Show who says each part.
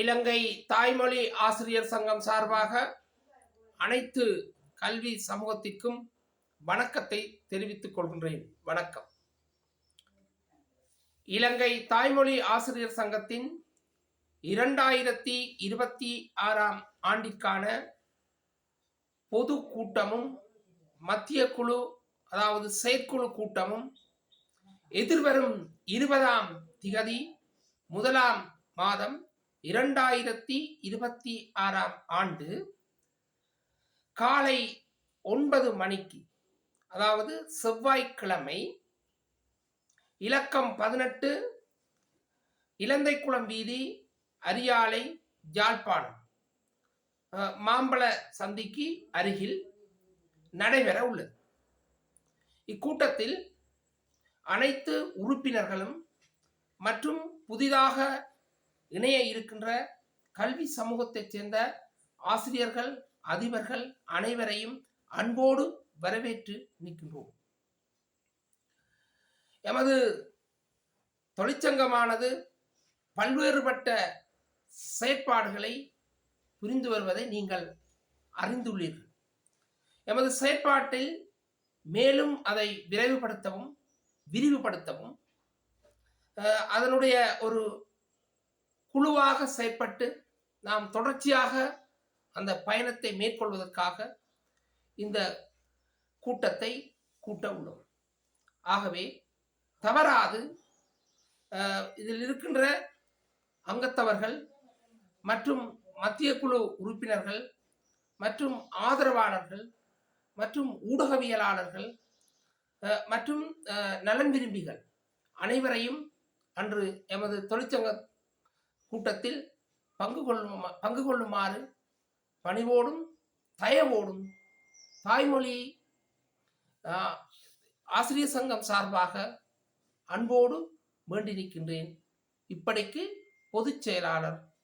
Speaker 1: இலங்கை தாய்மொழி ஆசிரியர் சங்கம் சார்பாக அனைத்து கல்வி சமூகத்திற்கும் வணக்கத்தை தெரிவித்துக் கொள்கின்றேன். வணக்கம். இலங்கை தாய்மொழி ஆசிரியர் சங்கத்தின் இரண்டாயிரத்தி இருபத்தி ஆறாம் ஆண்டிற்கான பொது கூட்டமும் மத்திய குழு அதாவது செயற்குழு கூட்டமும் எதிர்வரும் இருபதாம் திகதி முதலாம் மாதம் இரண்டாயிரத்தி இருபத்தி ஆறாம் ஆண்டு காலை ஒன்பது மணிக்கு அதாவது செவ்வாய்க்கிழமை இலக்கம் பதினெட்டு இலந்தைக்குளம் வீதி அரியாலை யாழ்ப்பாணம் மாம்பழ சந்திக்கு அருகில் நடைபெற உள்ளது. இக்கூட்டத்தில் அனைத்து உறுப்பினர்களும் மற்றும் புதிதாக இணைய இருக்கின்ற கல்வி சமூகத்தைச் சேர்ந்த ஆசிரியர்கள் அதிபர்கள் அனைவரையும் அன்போடு வரவேற்று நிற்கின்றோம். எமது தொழிற்சங்கமானது பல்வேறுபட்ட செயற்பாடுகளை புரிந்து வருவதை நீங்கள் அறிந்துள்ளீர்கள். எமது செயற்பாட்டில் மேலும் அதை விரைவுபடுத்தவும் விரிவுபடுத்தவும் அதனுடைய ஒரு குழுவாக செயற்பட்டு நாம் தொடர்ச்சியாக அந்த பயணத்தை மேற்கொள்வதற்காக இந்த கூட்டத்தை கூட்ட உள்ளோம். ஆகவே தவறாது இதில் இருக்கின்ற அங்கத்தவர்கள் மற்றும் மத்திய குழு உறுப்பினர்கள் மற்றும் ஆதரவாளர்கள் மற்றும் ஊடகவியலாளர்கள் மற்றும் நலன் விரும்பிகள் அனைவரையும் அன்று எமது தொழிற்சங்க கூட்டத்தில் பங்கு கொள்ளும் பங்கு கொள்ளுமாறு பணிவோடும் தயவோடும் தாய்மொழி ஆசிரியர் சங்கம் சார்பாக அன்போடு வேண்டி நிற்கின்றேன் இப்படிக்கு பொதுச் செயலாளர்